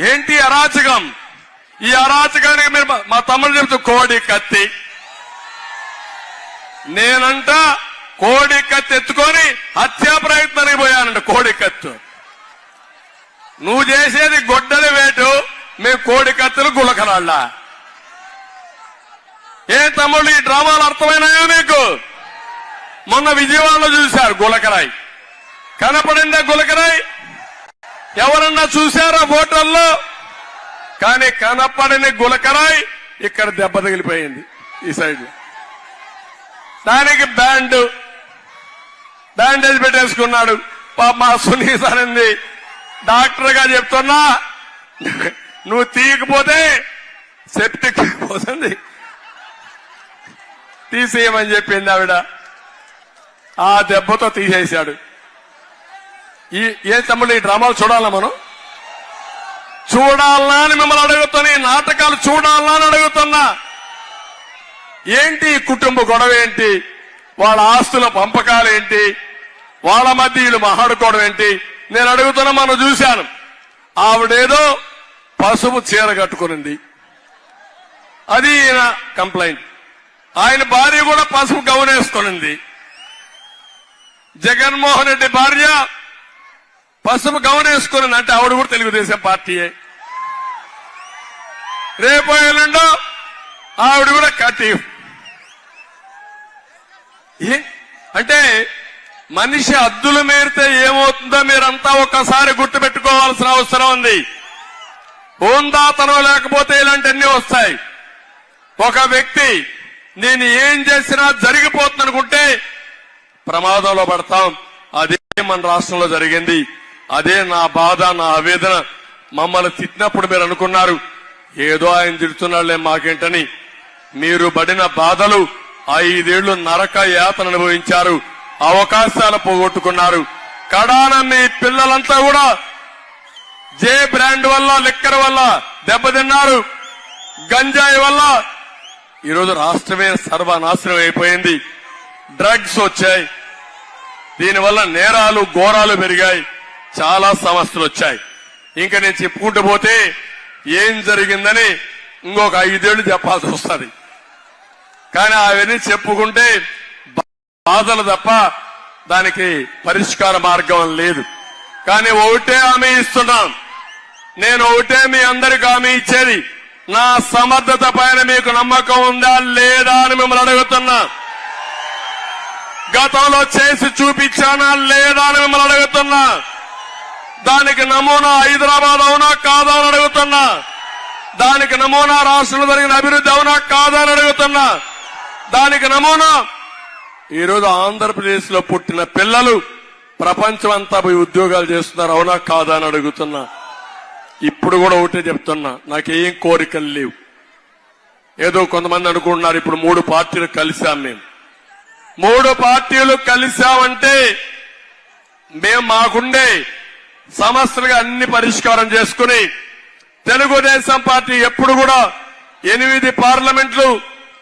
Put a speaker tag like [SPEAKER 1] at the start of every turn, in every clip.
[SPEAKER 1] ఏంటి అరాచకం? ఈ అరాచకానికి మీరు మా- తమ్ముడు చెప్తూ కోడి కత్తి. నేనంట కోడి కత్తి ఎత్తుకొని హత్యా ప్రయత్నానికి పోయానంట కోడి కత్తు. నువ్వు చేసేది గొడ్డలి వేటు మేము కోడి కత్తులు గులకరాళ్ళ ఏ తమ్ముళ్ళు ఈ డ్రామాలు అర్థమైనాయా మీకు? మొన్న విజయవాడలో చూశారు గులకరాయి. కనపడిందా గులకరాయి? ఎవరన్నా చూశారా ఓటర్లో కానీ కనపడని గులకరాయి ఇక్కడ దెబ్బ తగిలిపోయింది ఈ సైడ్ దానికి బ్యాండ్ బ్యాండేజ్ పెట్టేసుకున్నాడు. మా సునీత అనింది డాక్టర్గా చెప్తున్నా నువ్వు తీయకపోతే సెప్టిక్ పోతుంది తీసేయమని చెప్పింది ఆవిడ. ఆ దెబ్బతో తీసేశాడు. ఈ ఏ తమ్ముడు ఈ డ్రామాలు చూడాలా మనం? చూడాలా అని మిమ్మల్ని అడుగుతున్నా ఈ నాటకాలు చూడాలా అని అడుగుతున్నా. ఏంటి ఈ కుటుంబ గొడవ ఏంటి? వాళ్ళ ఆస్తుల పంపకాలు ఏంటి? వాళ్ళ మధ్య వీళ్ళు మహాడుకోవడం ఏంటి? నేను అడుగుతున్నా మనం చూశాను. ఆవిడేదో పసుపు చీర కట్టుకునింది. అది ఈయన కంప్లైంట్ ఆయన భార్య కూడా పసుపు గౌనేసుకునింది జగన్మోహన్ రెడ్డి భార్య పసుపు గమనేసుకున్నాను అంటే ఆవిడ కూడా తెలుగుదేశం పార్టీయే. రేపు ఎల్లుండో ఆవిడ కూడా కట్టి ఏ- అంటే మనిషి అద్దులు మేరితే ఏమవుతుందో మీరంతా ఒక్కసారి గుర్తుపెట్టుకోవాల్సిన అవసరం ఉంది. హోందాతనం లేకపోతే ఇలాంటివన్నీ వస్తాయి. ఒక వ్యక్తి నేను ఏం చేసినా జరిగిపోతుంది అనుకుంటే ప్రమాదంలో పడతాం. అదే మన రాష్ట్రంలో జరిగింది. అదే నా బాధ నా ఆవేదన మమ్మల్ని తిట్టినప్పుడు మీరు అనుకున్నారు ఏదో ఆయన తిడుతున్నాళ్ళే మాకేంటని. మీరు పడిన బాధలు ఐదేళ్ళు నరక యాతన అనుభవించారు అవకాశాలు పోగొట్టుకున్నారు. కడాన మీ పిల్లలంతా కూడా జే బ్రాండ్ వల్ల లిక్కర్ వల్ల దెబ్బతిన్నారు. గంజాయి వల్ల. ఈరోజు రాష్ట్రమే సర్వనాశనం అయిపోయింది. డ్రగ్స్ వచ్చాయి. దీనివల్ల నేరాలు ఘోరాలు పెరిగాయి. చాలా సమస్యలు వచ్చాయి. ఇంకా నేను చెప్పుకుంటూ పోతే ఏం జరిగిందని ఇంకొక ఐదేళ్ళు చెప్పాల్సి వస్తుంది. కానీ అవన్నీ చెప్పుకుంటే బాధలు తప్ప దానికి పరిష్కార మార్గం లేదు. కానీ ఒకటే హామీ ఇస్తున్నాం. నేను ఒకటే మీ అందరికి హామీ ఇచ్చేది. నా సమర్థత పైన మీకు నమ్మకం ఉందా లేదా అని మిమ్మల్ని అడుగుతున్నా. గతంలో చేసి చూపించానా లేదా అని మిమ్మల్ని అడుగుతున్నా. దానికి నమూనా హైదరాబాద్ అవునా కాదా అని అడుగుతున్నా. దానికి నమూనా రాష్ట్రంలో జరిగిన అభివృద్ధి అవునా కాదా అని అడుగుతున్నా. దానికి నమూనా ఈరోజు ఆంధ్రప్రదేశ్లో పుట్టిన పిల్లలు ప్రపంచం అంతా పోయి ఉద్యోగాలు చేస్తున్నారు అవునా కాదా అని అడుగుతున్నా. ఇప్పుడు కూడా ఒకటే చెప్తున్నా నాకేం కోరికలు లేవు. ఏదో కొంతమంది అనుకుంటున్నారు ఇప్పుడు మూడు పార్టీలు కలిశాం మేము. మూడు పార్టీలు కలిశామంటే మేము మాకుండే సమస్యలుగా అన్ని పరిష్కారం చేసుకుని తెలుగుదేశం పార్టీ ఎప్పుడు కూడా ఎనిమిది పార్లమెంట్లు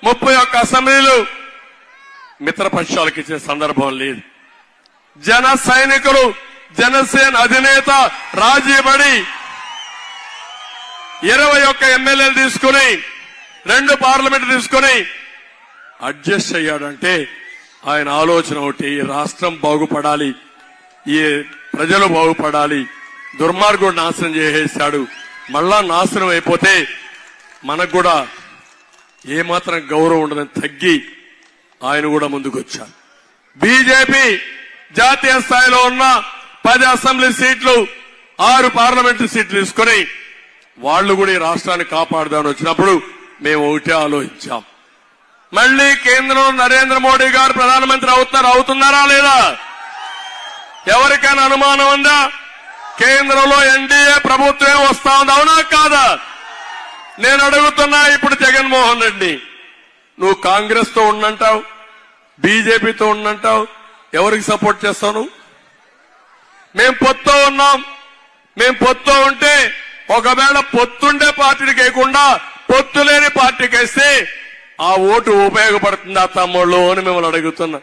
[SPEAKER 1] ముప్పై ఒక్క అసెంబ్లీలు మిత్రపక్షాలకు ఇచ్చే సందర్భం లేదు. జన సైనికులు జనసేన అధినేత రాజీపడి ఇరవై ఒక్క ఎమ్మెల్యేలు తీసుకుని రెండు పార్లమెంట్ తీసుకుని అడ్జస్ట్ అయ్యాడంటే ఆయన ఆలోచన ఒకటి రాష్ట్రం బాగుపడాలి. ఈ ప్రజలు బాగుపడాలి దుర్మార్గుడు నాశనం చేసేసాడు మళ్ళా నాశనం అయిపోతే మనకు కూడా ఏమాత్రం గౌరవం ఉండదని తగ్గి ఆయన కూడా ముందుకొచ్చారు బీజేపీ జాతీయ స్థాయిలో ఉన్న పది అసెంబ్లీ సీట్లు ఆరు పార్లమెంటు సీట్లు తీసుకుని వాళ్ళు కూడా ఈ రాష్ట్రాన్ని కాపాడుదామని వచ్చినప్పుడు మేము ఒకటే ఆలోచించాం. మళ్ళీ కేంద్రంలో నరేంద్ర మోడీ గారు ప్రధానమంత్రి అవుతున్నారు అవుతున్నారా లేదా? ఎవరికైనా అనుమానం ఉందా? కేంద్రంలో ఎన్డీఏ ప్రభుత్వం వస్తా ఉంది అవునా కాదా? నేను అడుగుతున్నా ఇప్పుడు జగన్మోహన్ రెడ్డి. నువ్వు కాంగ్రెస్తో ఉండంటావు బీజేపీతో ఉండంటావు ఎవరికి సపోర్ట్ చేస్తావు నువ్వు? మేం పొత్తు ఉన్నాం. మేం పొత్తు ఉంటే ఒకవేళ పొత్తుండే పార్టీకి వేయకుండా పొత్తు లేని పార్టీకి వేస్తే ఆ ఓటు ఉపయోగపడుతుందా తమ్ముళ్ళు అని మిమ్మల్ని అడుగుతున్నా.